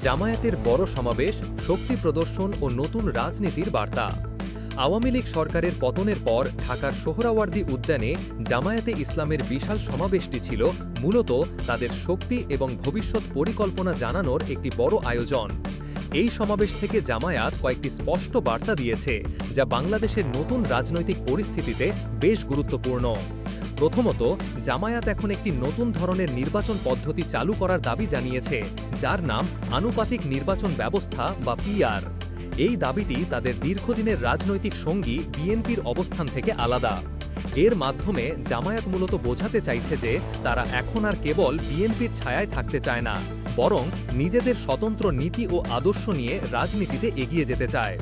জামায়াতের বড় সমাবেশ, শক্তি প্রদর্শন ও নতুন রাজনীতির বার্তা। আওয়ামী লীগ সরকারের পতনের পর ঢাকার সোহরাওয়ার্দী উদ্যানে জামায়াতে ইসলামের বিশাল সমাবেশটি ছিল মূলত তাদের শক্তি এবং ভবিষ্যৎ পরিকল্পনা জানানোর একটি বড় আয়োজন। এই সমাবেশ থেকে জামায়াত কয়েকটি স্পষ্ট বার্তা দিয়েছে, যা বাংলাদেশের নতুন রাজনৈতিক পরিস্থিতিতে বেশ গুরুত্বপূর্ণ। প্রথমত, জামায়াত এখন একটি নতুন ধরনের নির্বাচন পদ্ধতি চালু করার দাবি জানিয়েছে, যার নাম আনুপাতিক নির্বাচন ব্যবস্থা বা পিআর। এই দাবিটি তাদের দীর্ঘদিনের রাজনৈতিক সঙ্গী বিএনপির অবস্থান থেকে আলাদা। এর মাধ্যমে জামায়াত মূলত বোঝাতে চাইছে যে, তারা এখন আর কেবল বিএনপির ছায়ায় থাকতে চায় না, বরং নিজেদের স্বতন্ত্র নীতি ও আদর্শ নিয়ে রাজনীতিতে এগিয়ে যেতে চায়।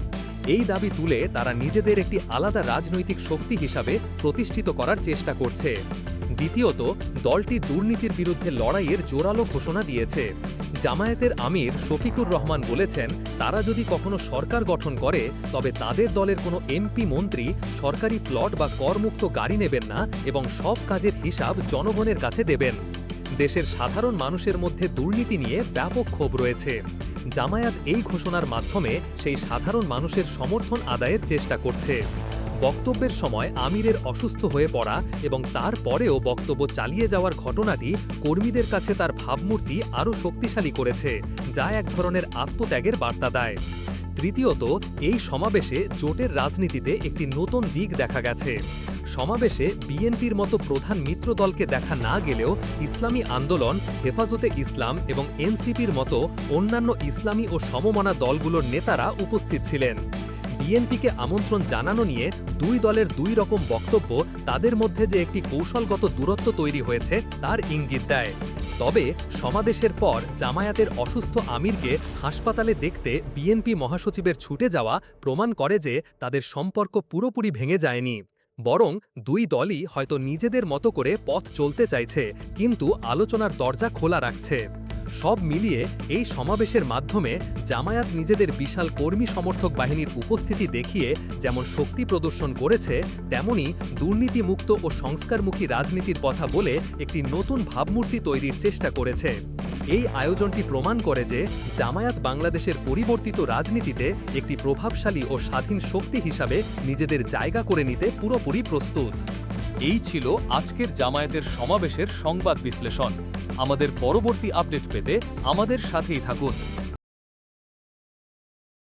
এই দাবি তুলে তারা নিজেদের একটি আলাদা রাজনৈতিক শক্তি হিসাবে প্রতিষ্ঠিত করার চেষ্টা করছে। দ্বিতীয়ত, দলটি দুর্নীতির বিরুদ্ধে লড়াইয়ের জোরালো ঘোষণা দিয়েছে। জামায়াতের আমির শফিকুর রহমান বলেছেন, তারা যদি কখনো সরকার গঠন করে, তবে তাদের দলের কোনো এমপি মন্ত্রী সরকারি প্লট বা করমুক্ত গাড়ি নেবেন না এবং সব কাজের হিসাব জনগণের কাছে দেবেন। দেশের সাধারণ মানুষের মধ্যে দুর্নীতি নিয়ে ব্যাপক ক্ষোভ রয়েছে। জামায়াত এই ঘোষণার মাধ্যমে সেই সাধারণ মানুষের সমর্থন আদায়ের চেষ্টা করছে। বক্তব্যের সময় আমিরের অসুস্থ হয়ে পড়া এবং তারপরেও বক্তব্য চালিয়ে যাওয়ার ঘটনাটি কর্মীদের কাছে তার ভাবমূর্তি আরও শক্তিশালী করেছে, যা এক ধরনের আত্মত্যাগের বার্তা দেয়। তৃতীয়ত, এই সমাবেশে জোটের রাজনীতিতে একটি নতুন দিক দেখা গেছে। সমাবেশে বিএনপির মতো প্রধান মিত্র দলকে দেখা না গেলেও ইসলামী আন্দোলন, হেফাজতে ইসলাম এবং এনসিপির মতো অন্যান্য ইসলামী ও সমমনা দলগুলোর নেতারা উপস্থিত ছিলেন। বিএনপিকে আমন্ত্রণ জানানো নিয়ে দুই দলের দুই রকম বক্তব্য তাদের মধ্যে যে একটি কৌশলগত দূরত্ব তৈরি হয়েছে, তার ইঙ্গিত দেয়। তবে সমাবেশের পর জামায়াতের অসুস্থ আমিরকে হাসপাতালে দেখতে বিএনপি মহাসচিবের ছুটে যাওয়া প্রমাণ করে যে তাদের সম্পর্ক পুরোপুরি ভেঙে যায়নি। বরং দুই দলই হয়তো নিজেদের মতো করে পথ চলতে চাইছে, কিন্তু আলোচনার দরজা খোলা রাখছে। সব মিলিয়ে এই সমাবেশের মাধ্যমে জামায়াত নিজেদের বিশাল কর্মী সমর্থক বাহিনীর উপস্থিতি দেখিয়ে যেমন শক্তি প্রদর্শন করেছে, তেমনি দুর্নীতিমুক্ত ও সংস্কারমুখী রাজনীতির কথা বলে একটি নতুন ভাবমূর্তি তৈরির চেষ্টা করেছে। এই আয়োজনটি প্রমাণ করে যে জামায়াত বাংলাদেশের পরিবর্তিত রাজনীতিতে একটি প্রভাবশালী ও স্বাধীন শক্তি হিসাবে নিজেদের জায়গা করে নিতে পুরোপুরি প্রস্তুত। এই ছিল আজকের জামায়াতের সমাবেশের সংবাদ বিশ্লেষণ। আমাদের পরবর্তী আপডেট পেতে আমাদের সাথেই থাকুন।